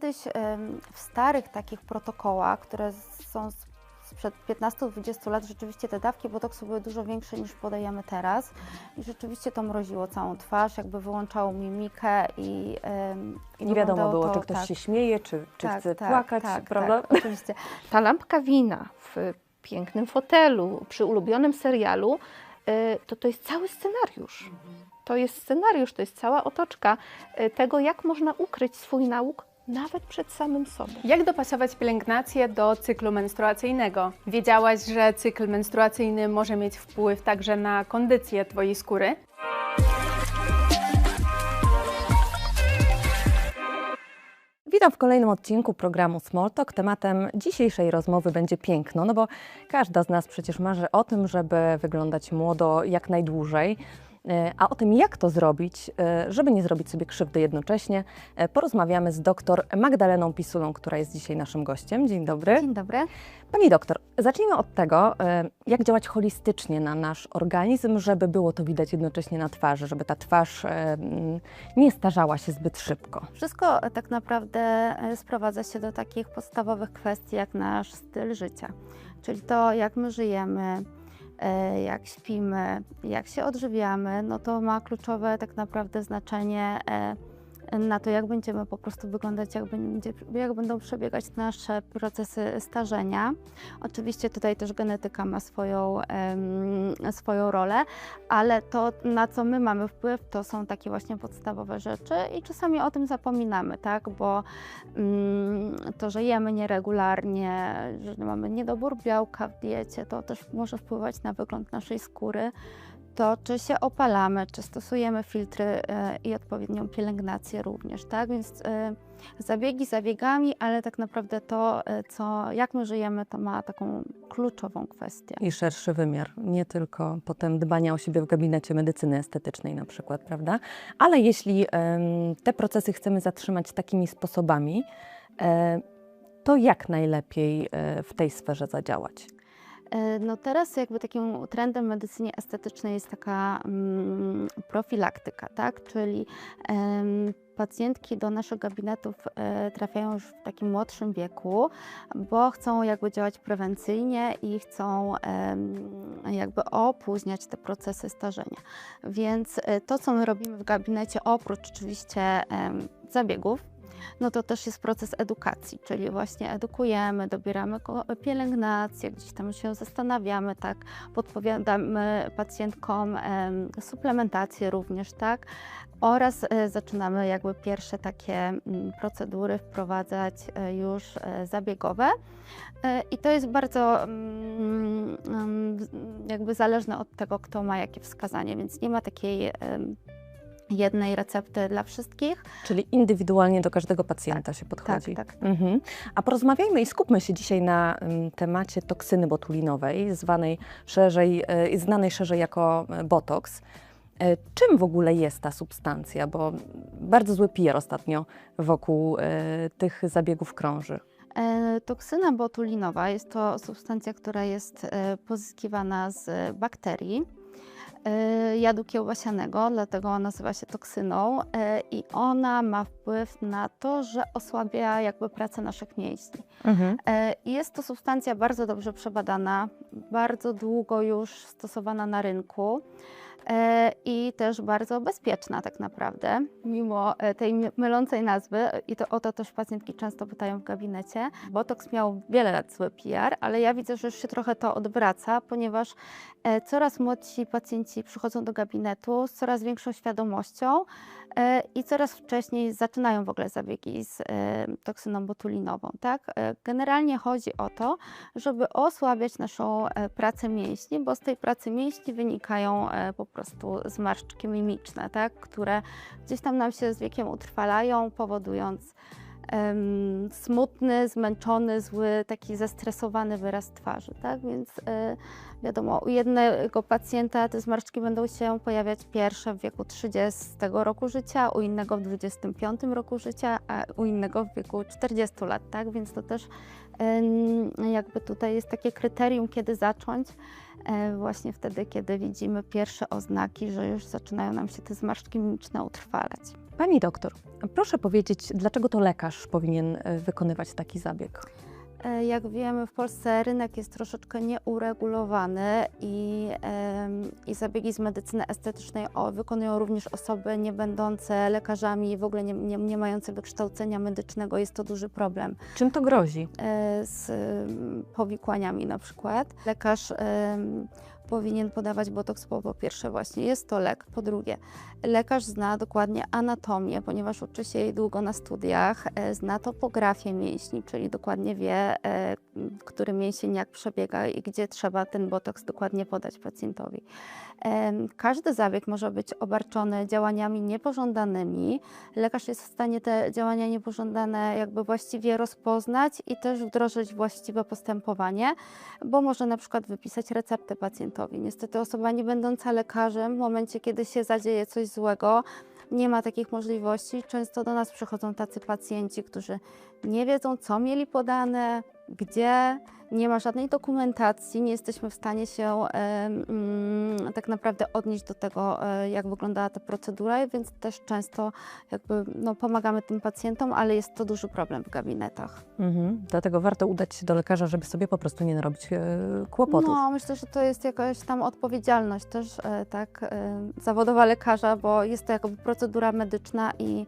kiedyś w starych takich protokołach, które są sprzed 15-20 lat, rzeczywiście te dawki botoksu były dużo większe niż podajemy teraz i rzeczywiście to mroziło całą twarz, jakby wyłączało mimikę i, i Nie wiadomo było, to, czy ktoś tak, się śmieje, czy, czy tak, chce tak, płakać, tak, prawda? Tak, oczywiście. Ta lampka wina w pięknym fotelu, przy ulubionym serialu, y, to to jest cały scenariusz. To jest scenariusz, to jest cała otoczka y, tego, jak można ukryć swój nauk nawet przed samym sobą. Jak dopasować pielęgnację do cyklu menstruacyjnego? Wiedziałaś, że cykl menstruacyjny może mieć wpływ także na kondycję Twojej skóry? Witam w kolejnym odcinku programu Small Talk. Tematem dzisiejszej rozmowy będzie piękno, no bo każda z nas przecież marzy o tym, żeby wyglądać młodo jak najdłużej. E, A o tym, jak to zrobić, e, żeby nie zrobić sobie krzywdy jednocześnie, e, porozmawiamy z dr Magdaleną Pisulą, która jest dzisiaj naszym gościem. Dzień dobry. Dzień dobry. Pani doktor, zacznijmy od tego, jak działać holistycznie na nasz organizm, żeby było to widać jednocześnie na twarzy, żeby ta twarz nie starzała się zbyt szybko. Wszystko tak naprawdę sprowadza się do takich podstawowych kwestii jak nasz styl życia, czyli to jak my żyjemy, jak śpimy, jak się odżywiamy, no to ma kluczowe tak naprawdę znaczenie e, na to, jak będziemy po prostu wyglądać, jak, będzie, jak będą przebiegać nasze procesy starzenia. Oczywiście tutaj też genetyka ma swoją, swoją rolę, ale to, na co my mamy wpływ, to są takie właśnie podstawowe rzeczy i czasami o tym zapominamy, tak? Bo mm, to, że jemy nieregularnie, że mamy niedobór białka w diecie, to też może wpływać na wygląd naszej skóry. To, czy się opalamy, czy stosujemy filtry e, i odpowiednią pielęgnację również, tak? Więc e, zabiegi zabiegami, ale tak naprawdę to, e, co, jak my żyjemy, to ma taką kluczową kwestię. I szerszy wymiar, nie tylko potem dbania o siebie w gabinecie medycyny estetycznej na przykład, prawda? Ale jeśli te procesy chcemy zatrzymać takimi sposobami, to jak najlepiej w tej sferze zadziałać? E, No teraz jakby takim trendem w medycynie estetycznej jest taka mm, profilaktyka, tak? Czyli em, pacjentki do naszych gabinetów e, trafiają już w takim młodszym wieku, bo chcą jakby działać prewencyjnie i chcą jakby opóźniać te procesy starzenia. Więc e, to, co my robimy w gabinecie, oprócz oczywiście zabiegów, no to też jest proces edukacji, czyli właśnie edukujemy, dobieramy pielęgnację, gdzieś tam się zastanawiamy, tak, podpowiadamy pacjentkom em, suplementację również, tak, oraz e, zaczynamy jakby pierwsze takie mm, procedury wprowadzać e, już e, zabiegowe. I to jest bardzo mm, mm, jakby zależne od tego, kto ma jakie wskazanie, więc nie ma takiej jednej recepty dla wszystkich. Czyli indywidualnie do każdego pacjenta się podchodzi. Tak, tak. Mhm. A porozmawiajmy i skupmy się dzisiaj na em, temacie toksyny botulinowej, zwanej szerzej, e, znanej szerzej jako e, botoks. E, Czym w ogóle jest ta substancja? Bo bardzo zły PR ostatnio wokół tych zabiegów krąży. Toksyna botulinowa jest to substancja, która jest pozyskiwana z bakterii jadu kiełbasianego, dlatego nazywa się toksyną e, i ona ma wpływ na to, że osłabia jakby pracę naszych mięśni. E, i Jest to substancja bardzo dobrze przebadana, bardzo długo już stosowana na rynku e, i też bardzo bezpieczna tak naprawdę, mimo e, tej my- mylącej nazwy. I to o to też pacjentki często pytają w gabinecie. Botox miał wiele lat zły PR, ale ja widzę, że już się trochę to odwraca, ponieważ e, coraz młodsi pacjenci przychodzą do gabinetu z coraz większą świadomością e, i coraz wcześniej zaczynają w ogóle zabiegi z e, toksyną botulinową. Tak? E, Generalnie chodzi o to, żeby osłabiać naszą e, pracę mięśni, bo z tej pracy mięśni wynikają e, po prostu zmarszczki mimiczne, tak? które gdzieś tam nam się z wiekiem utrwalają, powodując smutny, zmęczony, zły, taki zestresowany wyraz twarzy. Tak? Więc e, wiadomo, u jednego pacjenta te zmarszczki będą się pojawiać pierwsze w wieku 30 roku życia, u innego w 25 roku życia, a u innego w wieku 40 lat. Tak? Więc to też em, jakby tutaj jest takie kryterium, kiedy zacząć. E, Właśnie wtedy, kiedy widzimy pierwsze oznaki, że już zaczynają nam się te zmarszczki mimiczne utrwalać. Pani doktor, proszę powiedzieć, dlaczego to lekarz powinien e, wykonywać taki zabieg? E, Jak wiemy, w Polsce rynek jest troszeczkę nieuregulowany i, i zabiegi z medycyny estetycznej wykonują również osoby nie będące lekarzami, w ogóle nie, nie, nie mające wykształcenia medycznego. Jest to duży problem Czym to grozi? e, z powikłaniami na przykład. Lekarz powinien podawać botoks, bo po pierwsze właśnie jest to lek, po drugie lekarz zna dokładnie anatomię, ponieważ uczy się jej długo na studiach, e, zna topografię mięśni, czyli dokładnie wie, e, który mięsień jak przebiega i gdzie trzeba ten botoks dokładnie podać pacjentowi. Każdy zabieg może być obarczony działaniami niepożądanymi. Lekarz jest w stanie te działania niepożądane jakby właściwie rozpoznać i też wdrożyć właściwe postępowanie, bo może na przykład wypisać receptę pacjentowi. Niestety osoba nie będąca lekarzem w momencie, kiedy się zadzieje coś złego, nie ma takich możliwości. Często do nas przychodzą tacy pacjenci, którzy nie wiedzą, co mieli podane, gdzie, nie ma żadnej dokumentacji, nie jesteśmy w stanie się mm, tak naprawdę odnieść do tego, e, jak wyglądała ta procedura, więc też często jakby, no, pomagamy tym pacjentom, ale jest to duży problem w gabinetach. Mhm. Dlatego warto udać się do lekarza, żeby sobie po prostu nie narobić e, kłopotów. No, myślę, że to jest jakaś tam odpowiedzialność też e, tak e, zawodowa lekarza, bo jest to jakby procedura medyczna i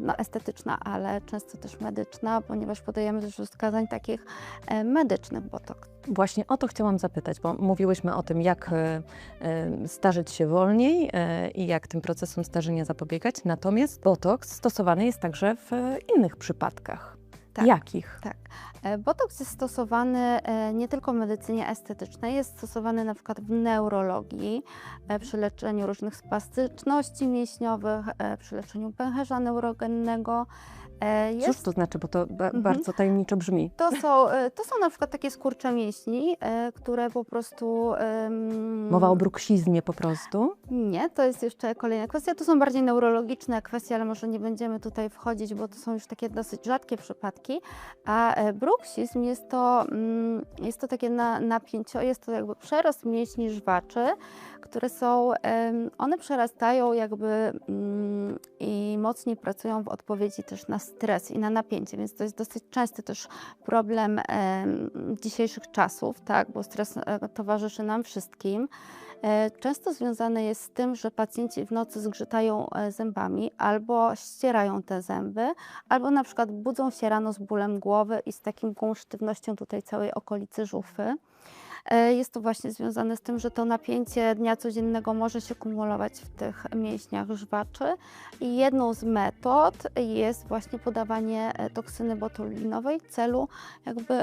no, estetyczna, ale często też medyczna, ponieważ podajemy też wskazań takich e, medycznych botoks. Właśnie o to chciałam zapytać, bo mówiłyśmy o tym, jak e, e, starzeć się wolniej e, i jak tym procesom starzenia zapobiegać. Natomiast botoks stosowany jest także w e, innych przypadkach. Tak. Jakich? Tak. E, Botoks jest stosowany e, nie tylko w medycynie estetycznej, jest stosowany na przykład w neurologii, e, przy leczeniu różnych spastyczności mięśniowych, przy leczeniu pęcherza neurogennego. E, Cóż Jest to znaczy, bo to ba- Mhm. bardzo tajemniczo brzmi. To są, e, to są na przykład takie skurcze mięśni, e, które po prostu. em, Mowa o bruksizmie po prostu. Nie, to jest jeszcze kolejna kwestia. To są bardziej neurologiczne kwestie, ale może nie będziemy tutaj wchodzić, bo to są już takie dosyć rzadkie przypadki. A bruksizm jest to, mm, jest to takie na, napięcie, jest to jakby przerost mięśni żwaczy, które są, one przerastają jakby mm, i mocniej pracują w odpowiedzi też na stres i na napięcie, więc to jest dosyć częsty też problem em, dzisiejszych czasów, tak, bo stres e, towarzyszy nam wszystkim. E, Często związane jest z tym, że pacjenci w nocy zgrzytają e, zębami albo ścierają te zęby, albo na przykład budzą się rano z bólem głowy i z taką sztywnością tutaj całej okolicy żuchwy. E, Jest to właśnie związane z tym, że to napięcie dnia codziennego może się kumulować w tych mięśniach żwaczy i jedną z metod jest właśnie podawanie e, toksyny botulinowej w celu jakby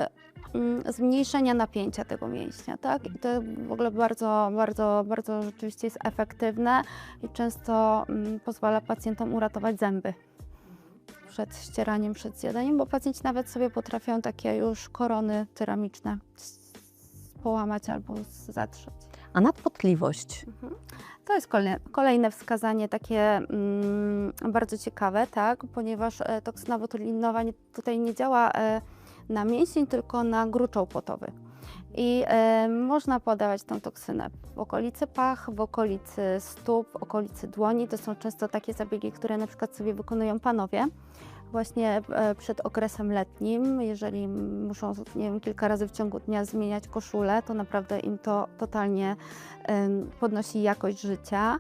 mm, zmniejszenia napięcia tego mięśnia, tak? I to w ogóle bardzo, bardzo, bardzo rzeczywiście jest efektywne i często mm, pozwala pacjentom uratować zęby przed ścieraniem, przed zjadaniem, bo pacjenci nawet sobie potrafią takie już korony ceramiczne połamać albo zatrzeć. A nadpotliwość. To jest kolejne, kolejne wskazanie takie mm, bardzo ciekawe, tak, ponieważ e, toksyna botulinowa nie, tutaj nie działa e, na mięsień, tylko na gruczoł potowy. I e, można podawać tą toksynę w okolicy pach, w okolicy stóp, w okolicy dłoni. To są często takie zabiegi, które na przykład sobie wykonują panowie właśnie e, przed okresem letnim, jeżeli muszą nie wiem, kilka razy w ciągu dnia zmieniać koszulę, to naprawdę im to totalnie podnosi jakość życia.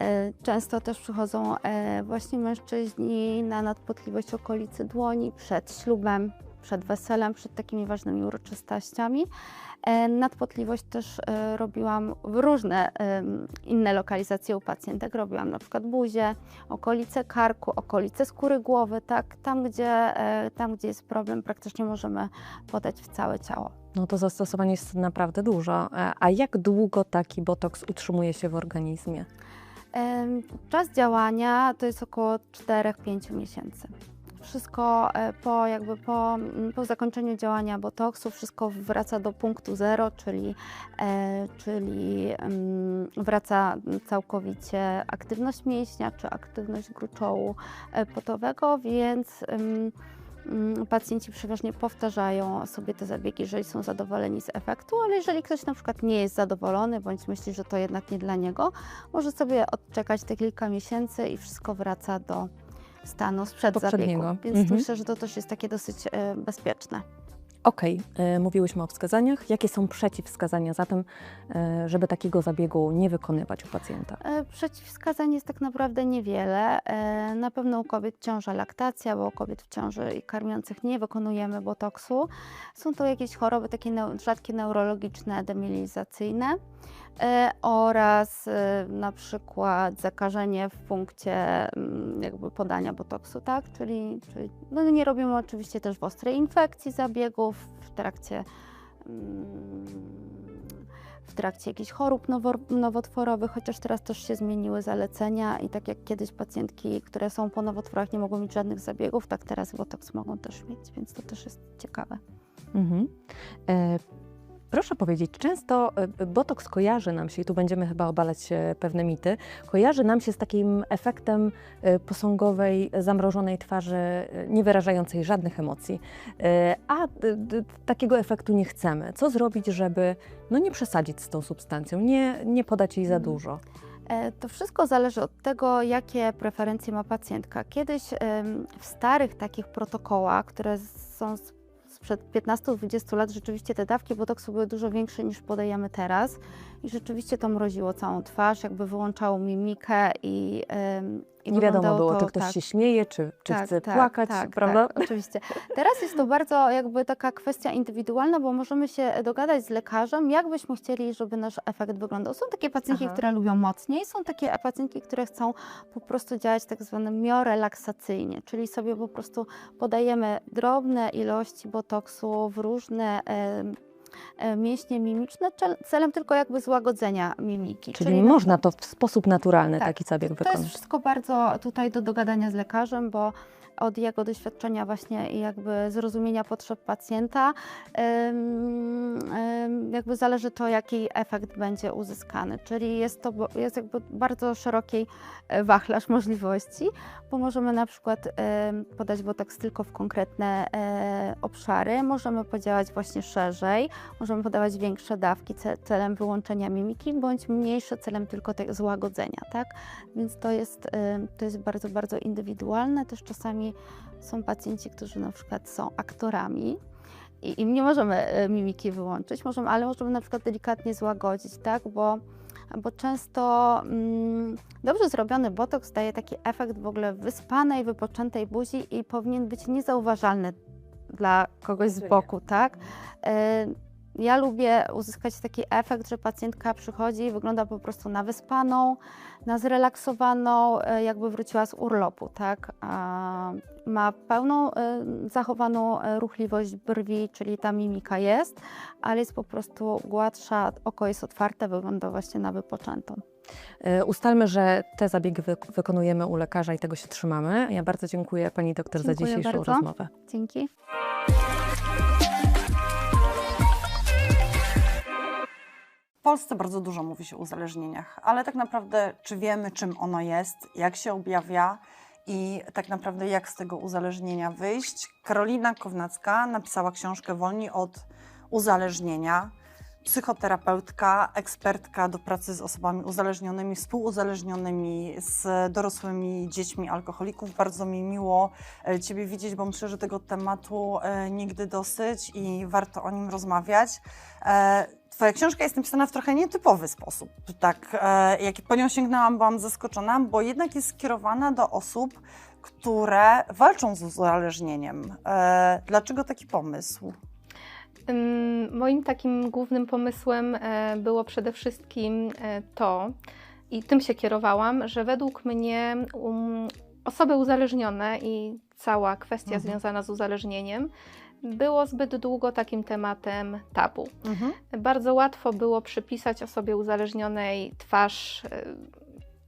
E, Często też przychodzą e, właśnie mężczyźni na nadpotliwość okolicy dłoni przed ślubem, przed weselem, przed takimi ważnymi uroczystościami. E, Nadpotliwość też e, robiłam w różne inne lokalizacje u pacjentek. Robiłam na przykład buzię, okolice karku, okolice skóry głowy, tak, tam gdzie, e, tam gdzie jest problem, praktycznie możemy podać w całe ciało. No to zastosowań jest naprawdę dużo. A jak długo taki botoks utrzymuje się w organizmie? Czas działania to jest około 4-5 miesięcy. Wszystko e, po, jakby po, mm, po zakończeniu działania botoksu, wszystko wraca do punktu zero, czyli, e, czyli em, wraca całkowicie aktywność mięśnia czy aktywność gruczołu e, potowego, więc mm, pacjenci przeważnie powtarzają sobie te zabiegi, jeżeli są zadowoleni z efektu, ale jeżeli ktoś na przykład nie jest zadowolony, bądź myśli, że to jednak nie dla niego, może sobie odczekać te kilka miesięcy i wszystko wraca do stanu sprzed Poprzedniego. zabiegu. Więc Mhm. myślę, że to też jest takie dosyć e, bezpieczne. Okej, e, mówiłyśmy o wskazaniach. Jakie są przeciwwskazania za tym, e, żeby takiego zabiegu nie wykonywać u pacjenta? Przeciwwskazań jest tak naprawdę niewiele. Na pewno u kobiet ciąża laktacja, bo u kobiet w ciąży i karmiących nie wykonujemy botoksu. Są to jakieś choroby takie rzadkie neurologiczne, demilinizacyjne e, oraz e, na przykład zakażenie w punkcie mm, jakby podania botoksu, tak? Czyli, czyli no nie robimy oczywiście też w ostrej infekcji zabiegów w trakcie mm, w trakcie jakichś chorób nowo- nowotworowych, chociaż teraz też się zmieniły zalecenia i tak jak kiedyś pacjentki, które są po nowotworach nie mogą mieć żadnych zabiegów, tak teraz botoks mogą też mieć, więc to też jest ciekawe. Mhm. E, proszę powiedzieć, często e, botoks kojarzy nam się, i tu będziemy chyba obalać e, pewne mity, kojarzy nam się z takim efektem e, posągowej, zamrożonej twarzy, e, nie wyrażającej żadnych emocji. E, a takiego efektu nie chcemy. Co zrobić, żeby no, nie przesadzić z tą substancją, nie, nie podać jej za Mhm. dużo? E, To wszystko zależy od tego, jakie preferencje ma pacjentka. Kiedyś w starych takich protokołach, które są sprzed 15-20 lat, rzeczywiście te dawki botoksu były dużo większe niż podajemy teraz i rzeczywiście to mroziło całą twarz, jakby wyłączało mimikę i, i Nie wiadomo było, to, czy ktoś tak. się śmieje, czy, czy Tak, chce tak, płakać, tak, prawda? Tak, oczywiście. Teraz jest to bardzo jakby taka kwestia indywidualna, bo możemy się dogadać z lekarzem, jak byśmy chcieli, żeby nasz efekt wyglądał. Są takie pacjentki, Aha. które lubią mocniej, są takie pacjentki, które chcą po prostu działać tak zwane miorelaksacyjnie, czyli sobie po prostu podajemy drobne ilości botoksu w różne mięśnie mimiczne, cel- celem tylko jakby złagodzenia mimiki. Czyli, na można to w sposób naturalny Tak, taki zabieg to jest wykonać. wszystko bardzo tutaj do dogadania z lekarzem, bo od jego doświadczenia właśnie i jakby zrozumienia potrzeb pacjenta jakby zależy to, jaki efekt będzie uzyskany. Czyli jest to jest jakby bardzo szeroki e, wachlarz możliwości, bo możemy na przykład podać botoks tylko w konkretne e, obszary, możemy podziałać właśnie szerzej, możemy podawać większe dawki ce- celem wyłączenia mimiki, bądź mniejsze celem tylko te złagodzenia, tak? Więc to jest, ym, to jest bardzo, bardzo indywidualne. Też czasami są pacjenci, którzy na przykład są aktorami i im nie możemy y, mimiki wyłączyć, możemy, ale możemy na przykład delikatnie złagodzić, tak? Bo, bo często mm, dobrze zrobiony botoks daje taki efekt w ogóle wyspanej, wypoczętej buzi i powinien być niezauważalny dla kogoś z boku, tak? Ja lubię uzyskać taki efekt, że pacjentka przychodzi i wygląda po prostu na wyspaną, na zrelaksowaną, e, jakby wróciła z urlopu, tak? Ma pełną e, zachowaną e, ruchliwość brwi, czyli ta mimika jest, ale jest po prostu gładsza, oko jest otwarte, wygląda właśnie na wypoczętą. Ustalmy, że te zabiegi wy wykonujemy u lekarza i tego się trzymamy. Ja bardzo dziękuję Pani doktor za Dziękuję dzisiejszą bardzo. rozmowę. Dzięki. Polsce bardzo dużo mówi się o uzależnieniach, ale tak naprawdę czy wiemy, czym ono jest, jak się objawia i tak naprawdę jak z tego uzależnienia wyjść? Karolina Kownacka napisała książkę Wolni od uzależnienia. Psychoterapeutka, ekspertka do pracy z osobami uzależnionymi, współuzależnionymi, z dorosłymi dziećmi alkoholików. Bardzo mi miło e, Ciebie widzieć, bo myślę, że tego tematu e, nigdy dosyć i warto o nim rozmawiać. Twoja książka jest napisana w trochę nietypowy sposób. Tak, e, jak po nią sięgnęłam, byłam zaskoczona, bo jednak jest skierowana do osób, które walczą z uzależnieniem. E, Dlaczego taki pomysł? Moim takim głównym pomysłem e, było przede wszystkim to, i tym się kierowałam, że według mnie um, osoby uzależnione i cała kwestia Mhm. związana z uzależnieniem było zbyt długo takim tematem tabu. Mhm. Bardzo łatwo było przypisać osobie uzależnionej twarz e,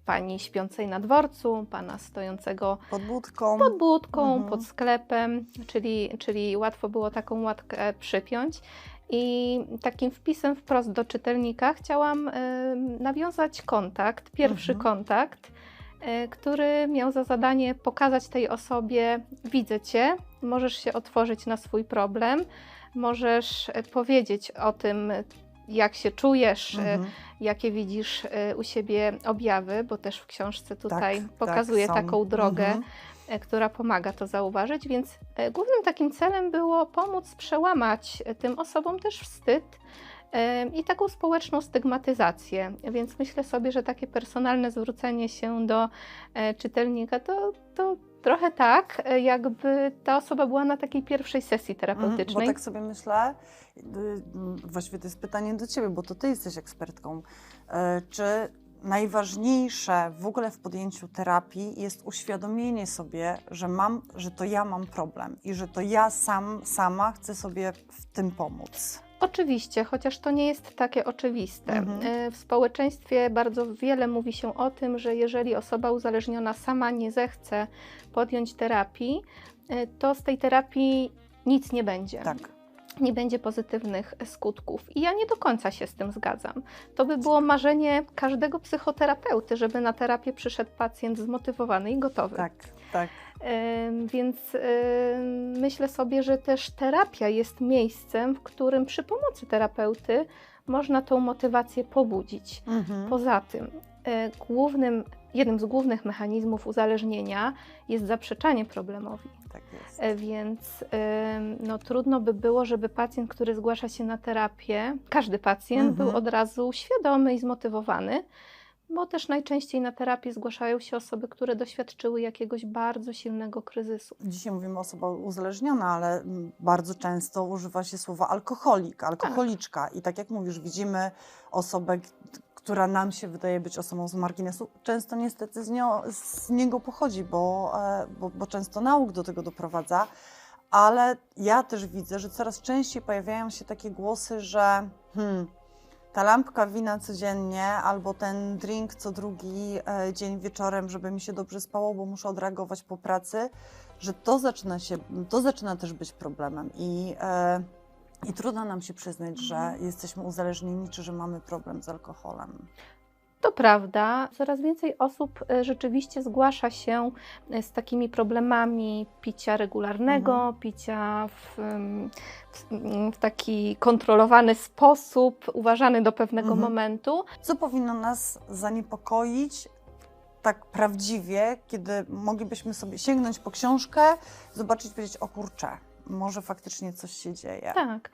pani śpiącej na dworcu, pana stojącego Pod budką. pod budką, Mhm. pod sklepem, czyli, czyli łatwo było taką łatkę przypiąć. I takim wpisem wprost do czytelnika chciałam y, nawiązać kontakt, pierwszy Mhm. kontakt, y, który miał za zadanie pokazać tej osobie: Widzę cię, możesz się otworzyć na swój problem, możesz e, powiedzieć o tym, jak się czujesz, e, Mhm. jakie widzisz e, u siebie objawy, bo też w książce tutaj Tak, pokazuje tak, taką drogę, Mhm. która pomaga to zauważyć, więc głównym takim celem było pomóc przełamać tym osobom też wstyd i taką społeczną stygmatyzację. Więc myślę sobie, że takie personalne zwrócenie się do czytelnika to, to trochę tak, e, jakby ta osoba była na takiej pierwszej sesji Mhm, terapeutycznej. Bo tak sobie myślę, y, y, właściwie to jest pytanie do Ciebie, bo to Ty jesteś ekspertką. Y, Czy najważniejsze w ogóle w podjęciu terapii jest uświadomienie sobie, że, mam, że to ja mam problem i że to ja sam, sama chcę sobie w tym pomóc? Oczywiście, chociaż to nie jest takie oczywiste. Mhm. Y, W społeczeństwie bardzo wiele mówi się o tym, że jeżeli osoba uzależniona sama nie zechce podjąć terapii, y, to z tej terapii nic nie będzie. Tak. Nie będzie pozytywnych skutków. I ja nie do końca się z tym zgadzam. To by było marzenie każdego psychoterapeuty, żeby na terapię przyszedł pacjent zmotywowany i gotowy. Tak, tak. Więc myślę sobie, że też terapia jest miejscem, w którym przy pomocy terapeuty można tą motywację pobudzić. Mhm. Poza tym, y, głównym, jednym z głównych mechanizmów uzależnienia jest zaprzeczanie problemowi. Tak jest. E, Więc no, trudno by było, żeby pacjent, który zgłasza się na terapię, każdy pacjent Mhm. był od razu świadomy i zmotywowany, bo też najczęściej na terapię zgłaszają się osoby, które doświadczyły jakiegoś bardzo silnego kryzysu. Dzisiaj mówimy osoba uzależniona, ale bardzo często używa się słowa alkoholik, alkoholiczka. I tak jak mówisz, widzimy osobę, która nam się wydaje być osobą z marginesu, często niestety z, nią, z niego pochodzi, bo, e, bo, bo często nauk do tego doprowadza. Ale ja też widzę, że coraz częściej pojawiają się takie głosy, że hmm, ta lampka wina codziennie albo ten drink co drugi e, dzień wieczorem, żeby mi się dobrze spało, bo muszę odreagować po pracy, że to zaczyna się, to zaczyna też być problemem i, e, i trudno nam się przyznać, że jesteśmy uzależnieni, czy że mamy problem z alkoholem. To prawda, coraz więcej osób e, rzeczywiście zgłasza się e, z takimi problemami picia regularnego, Mhm. picia w, w, w taki kontrolowany sposób, uważany do pewnego Mhm. momentu. Co powinno nas zaniepokoić tak prawdziwie, kiedy moglibyśmy sobie sięgnąć po książkę, zobaczyć, powiedzieć, o kurczę, może faktycznie coś się dzieje. Tak.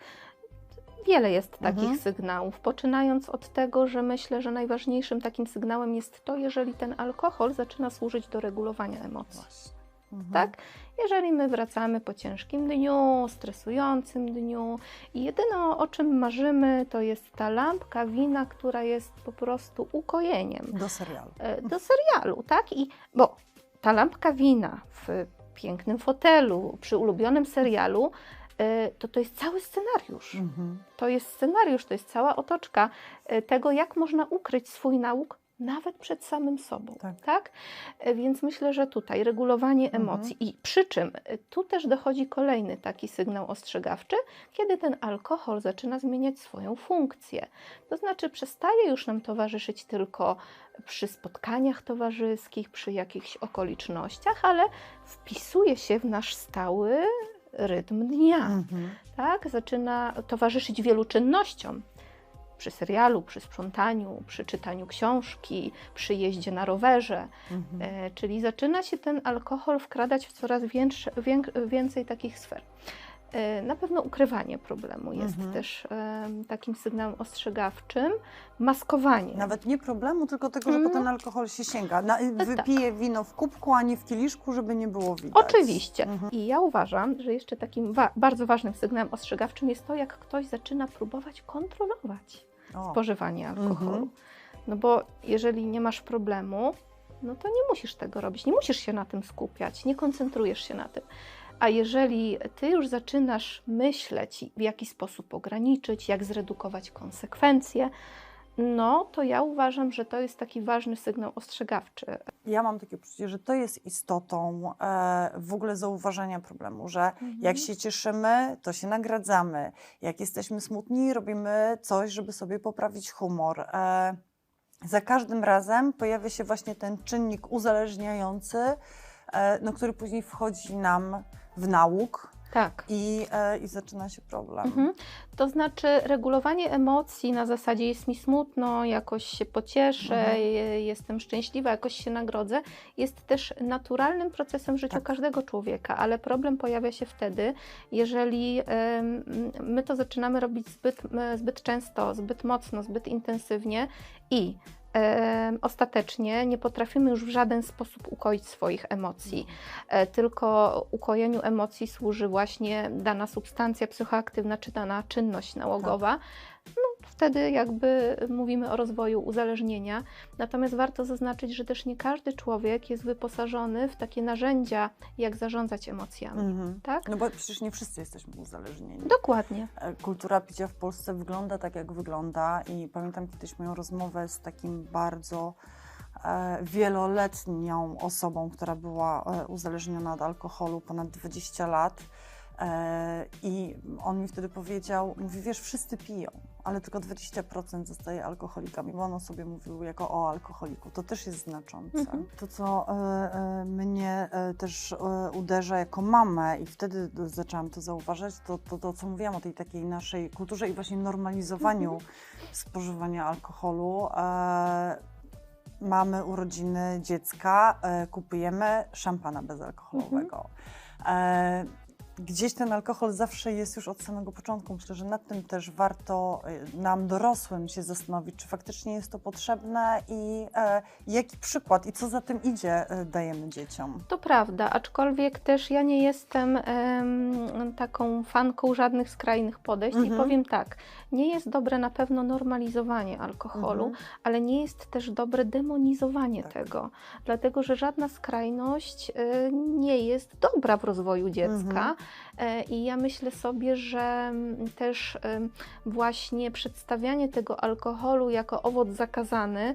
Wiele jest takich Mhm. sygnałów, poczynając od tego, że myślę, że najważniejszym takim sygnałem jest to, jeżeli ten alkohol zaczyna służyć do regulowania emocji. Mhm. Tak? Jeżeli my wracamy po ciężkim dniu, stresującym dniu i jedyne o czym marzymy, to jest ta lampka wina, która jest po prostu ukojeniem Do serialu. e, do serialu, tak? I bo ta lampka wina w pięknym fotelu, przy ulubionym serialu, e, to to jest cały scenariusz. Mhm. To jest scenariusz, to jest cała otoczka e, tego, jak można ukryć swój nauk nawet przed samym sobą. Tak. Tak? E, Więc myślę, że tutaj regulowanie Mhm. emocji i przy czym e, tu też dochodzi kolejny taki sygnał ostrzegawczy, kiedy ten alkohol zaczyna zmieniać swoją funkcję. To znaczy przestaje już nam towarzyszyć tylko przy spotkaniach towarzyskich, przy jakichś okolicznościach, ale wpisuje się w nasz stały rytm dnia Mhm. tak? Zaczyna towarzyszyć wielu czynnościom. Przy serialu, przy sprzątaniu, przy czytaniu książki, przy jeździe na rowerze. Mhm. E, czyli zaczyna się ten alkohol wkradać w coraz większe, więcej takich sfer. E, na pewno ukrywanie problemu jest Mhm. też e, takim sygnałem ostrzegawczym. Maskowanie. Nawet nie problemu, tylko tego, że po Mhm. ten alkohol się sięga. Na, tak. wypije wino w kubku, a nie w kieliszku, żeby nie było widać. Oczywiście. Mhm. I ja uważam, że jeszcze takim wa- bardzo ważnym sygnałem ostrzegawczym jest to, jak ktoś zaczyna próbować kontrolować. Spożywanie alkoholu. Mhm. No bo jeżeli nie masz problemu, no to nie musisz tego robić, nie musisz się na tym skupiać, nie koncentrujesz się na tym. A jeżeli ty już zaczynasz myśleć, w jaki sposób ograniczyć, jak zredukować konsekwencje, no to ja uważam, że to jest taki ważny sygnał ostrzegawczy. Ja mam takie poczucie, że to jest istotą e, w ogóle zauważania problemu, że jak się cieszymy, to się nagradzamy. Jak jesteśmy smutni, robimy coś, żeby sobie poprawić humor. E, za każdym razem pojawia się właśnie ten czynnik uzależniający, e, no, który później wchodzi nam w nauk Tak. i, e, i zaczyna się problem. Mhm. To znaczy regulowanie emocji na zasadzie jest mi smutno, jakoś się pocieszę, Mhm. je- jestem szczęśliwa, jakoś się nagrodzę, jest też naturalnym procesem w życiu Tak. każdego człowieka, ale problem pojawia się wtedy, jeżeli my to zaczynamy robić zbyt, m, zbyt często, zbyt mocno, zbyt intensywnie i ostatecznie nie potrafimy już w żaden sposób ukoić swoich emocji. E, tylko ukojeniu emocji służy właśnie dana substancja psychoaktywna czy dana czynność nałogowa. No, wtedy jakby mówimy o rozwoju uzależnienia. Natomiast warto zaznaczyć, że też nie każdy człowiek jest wyposażony w takie narzędzia, jak zarządzać emocjami. Mhm. Tak? No bo przecież nie wszyscy jesteśmy uzależnieni. Dokładnie. E, Kultura picia w Polsce wygląda tak, jak wygląda i pamiętam kiedyś moją rozmowę z takim bardzo e, wieloletnią osobą, która była e, uzależniona od alkoholu ponad 20 lat. E, I on mi wtedy powiedział, mówi, wiesz, wszyscy piją, ale tylko 20% zostaje alkoholikami, bo on o sobie mówił jako o alkoholiku. To też jest znaczące. Mhm. To, co e, e, mnie też uderza jako mamę i wtedy zaczęłam to zauważać, to, to, to co mówiłam o tej takiej naszej kulturze i właśnie normalizowaniu spożywania alkoholu. Mamy urodziny dziecka, kupujemy szampana bezalkoholowego. E, gdzieś ten alkohol zawsze jest już od samego początku. Myślę, że nad tym też warto e, nam dorosłym się zastanowić, czy faktycznie jest to potrzebne i e, jaki przykład i co za tym idzie e, dajemy dzieciom. To prawda, aczkolwiek też ja nie jestem em, taką fanką żadnych skrajnych podejść i Mhm. powiem tak, nie jest dobre na pewno normalizowanie alkoholu, Mhm. ale nie jest też dobre demonizowanie Tak. tego, dlatego że żadna skrajność y, nie jest dobra w rozwoju dziecka. Mhm. E, I ja myślę sobie, że mm, też właśnie przedstawianie tego alkoholu jako owoc zakazany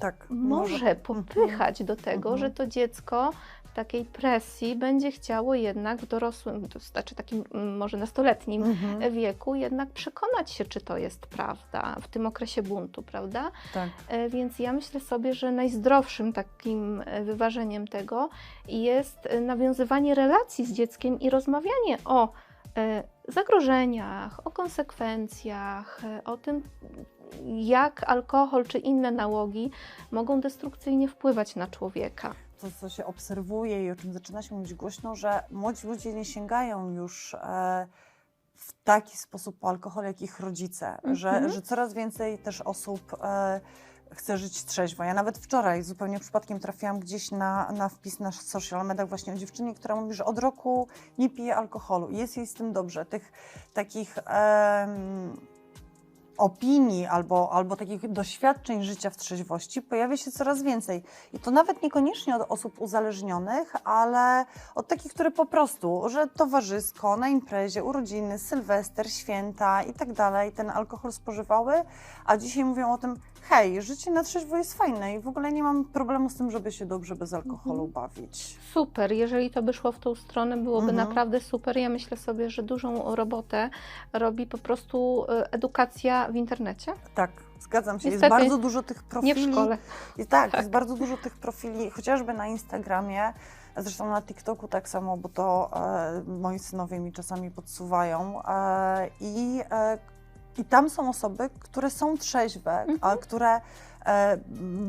Tak. może popychać do tego, Mhm. że to dziecko takiej presji będzie chciało jednak w dorosłym, to znaczy takim mm, może nastoletnim Mhm. wieku jednak przekonać się, czy to jest prawda w tym okresie buntu, prawda? Tak. E, Więc ja myślę sobie, że najzdrowszym takim e, wyważeniem tego jest e, nawiązywanie relacji z dzieckiem i rozmawianie o zagrożeniach, o konsekwencjach, o tym, jak alkohol czy inne nałogi mogą destrukcyjnie wpływać na człowieka. To, co się obserwuje i o czym zaczyna się mówić głośno, że młodzi ludzie nie sięgają już e, w taki sposób po alkohol, jak ich rodzice, że, Mhm. że coraz więcej też osób e, chce żyć trzeźwo. Ja nawet wczoraj zupełnie przypadkiem trafiłam gdzieś na, na wpis na social mediach właśnie o dziewczynie, która mówi, że od roku nie pije alkoholu i jest jej z tym dobrze. Tych takich em, opinii albo, albo takich doświadczeń życia w trzeźwości pojawia się coraz więcej. I to nawet niekoniecznie od osób uzależnionych, ale od takich, które po prostu, że towarzysko, na imprezie, urodziny, sylwester, święta i tak dalej, ten alkohol spożywały, a dzisiaj mówią o tym, hej, życie na trzeźwo jest fajne i w ogóle nie mam problemu z tym, żeby się dobrze bez alkoholu bawić. Super, jeżeli to by szło w tą stronę, byłoby Mhm. naprawdę super. Ja myślę sobie, że dużą robotę robi po prostu e, edukacja w internecie, Tak, zgadzam się. Niestety, jest bardzo dużo tych profili. nie w szkole. I tak, jest bardzo dużo tych profili, chociażby na Instagramie, zresztą na TikToku tak samo, bo to e, moi synowie mi czasami podsuwają. E, i, e, I tam są osoby, które są trzeźwe, a które e,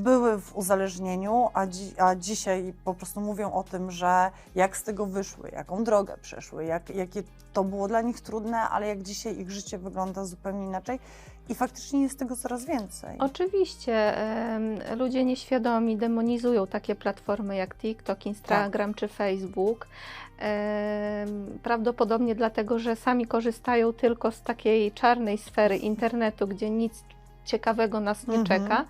były w uzależnieniu, a, dzi, a dzisiaj po prostu mówią o tym, że jak z tego wyszły, jaką drogę przeszły, jak, jakie to było dla nich trudne, ale jak dzisiaj ich życie wygląda zupełnie inaczej. I faktycznie jest tego coraz więcej. Oczywiście ludzie nieświadomi demonizują takie platformy jak TikTok, Instagram czy Facebook. Prawdopodobnie dlatego, że sami korzystają tylko z takiej czarnej sfery internetu, gdzie nic ciekawego nas nie Mhm. czeka.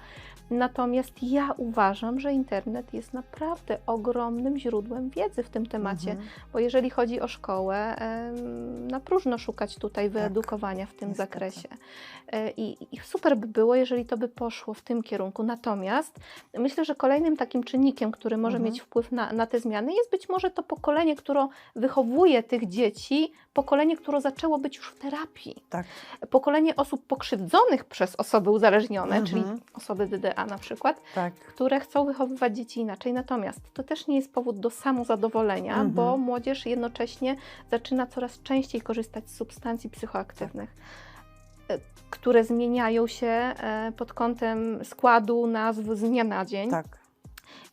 Natomiast ja uważam, że internet jest naprawdę ogromnym źródłem wiedzy w tym temacie, Mhm. bo jeżeli chodzi o szkołę, na próżno szukać tutaj wyedukowania w tym niestety. zakresie. E, I, I super by było, jeżeli to by poszło w tym kierunku. Natomiast myślę, że kolejnym takim czynnikiem, który może Mhm. mieć wpływ na, na te zmiany, jest być może to pokolenie, które wychowuje tych dzieci, pokolenie, które zaczęło być już w terapii. Tak. Pokolenie osób pokrzywdzonych przez osoby uzależnione, czyli Mhm. osoby DDA, na przykład, Tak. które chcą wychowywać dzieci inaczej. Natomiast to też nie jest powód do samozadowolenia, Mhm. bo młodzież jednocześnie zaczyna coraz częściej korzystać z substancji psychoaktywnych, e, które zmieniają się e, pod kątem składu, nazw z dnia na dzień. Tak.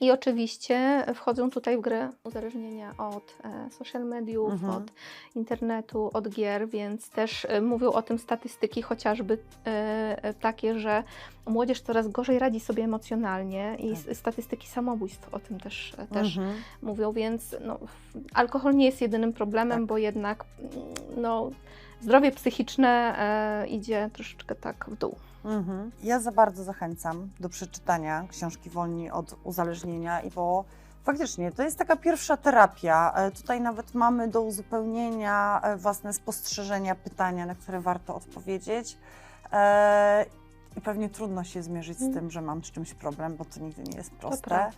I oczywiście wchodzą tutaj w grę uzależnienia od e, social mediów, Mhm. od internetu, od gier, więc też e, mówią o tym statystyki chociażby e, takie, że młodzież coraz gorzej radzi sobie emocjonalnie i Tak. statystyki samobójstw o tym też, też Mhm. mówią, więc no, alkohol nie jest jedynym problemem, Tak. bo jednak mm, no, zdrowie psychiczne idzie troszeczkę tak w dół. Mhm. Ja za bardzo zachęcam do przeczytania książki Wolni od uzależnienia, i bo faktycznie to jest taka pierwsza terapia. E, Tutaj nawet mamy do uzupełnienia e, własne spostrzeżenia, pytania, na które warto odpowiedzieć. I pewnie trudno się zmierzyć z Mm. tym, że mam z czymś problem, bo to nigdy nie jest proste.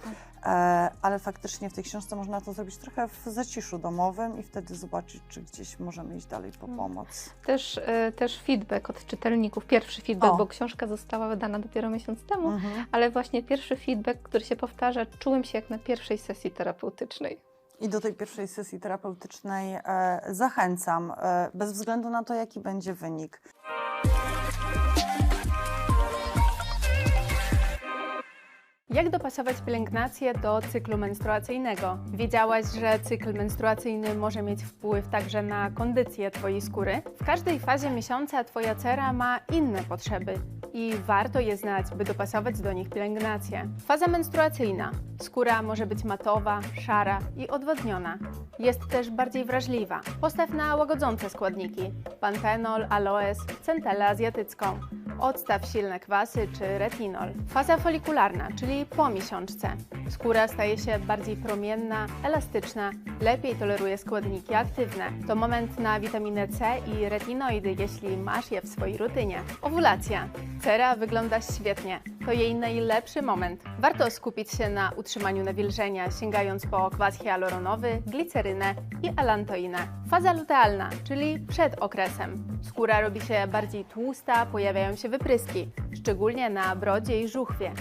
E, ale faktycznie w tej książce można to zrobić trochę w zaciszu domowym i wtedy zobaczyć, czy gdzieś możemy iść dalej po Mm. pomoc. Też, e, też feedback od czytelników, pierwszy feedback, O. bo książka została wydana dopiero miesiąc temu, Mhm. ale właśnie pierwszy feedback, który się powtarza, czułem się jak na pierwszej sesji terapeutycznej. I do tej pierwszej sesji terapeutycznej e, zachęcam, bez względu na to, jaki będzie wynik. Jak dopasować pielęgnację do cyklu menstruacyjnego? Wiedziałaś, że cykl menstruacyjny może mieć wpływ także na kondycję Twojej skóry? W każdej fazie miesiąca Twoja cera ma inne potrzeby i warto je znać, by dopasować do nich pielęgnację. Faza menstruacyjna. Skóra może być matowa, szara i odwodniona. Jest też bardziej wrażliwa. Postaw na łagodzące składniki: pantenol, aloes, centelę azjatycką. Odstaw silne kwasy czy retinol. Faza folikularna, czyli po miesiączce. Skóra staje się bardziej promienna, elastyczna, lepiej toleruje składniki aktywne. To moment na witaminę C i retinoidy, jeśli masz je w swojej rutynie. Owulacja. Cera wygląda świetnie. To jej najlepszy moment. Warto skupić się na utrzymaniu nawilżenia, sięgając po kwas hialuronowy, glicerynę i alantoinę. Faza lutealna, czyli przed okresem. Skóra robi się bardziej tłusta, pojawiają się wypryski, szczególnie na brodzie i żuchwie.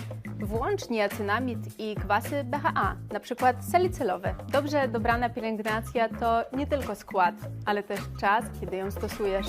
Włącz niacynamid i kwasy BHA, np. salicylowe. Dobrze dobrana pielęgnacja to nie tylko skład, ale też czas, kiedy ją stosujesz.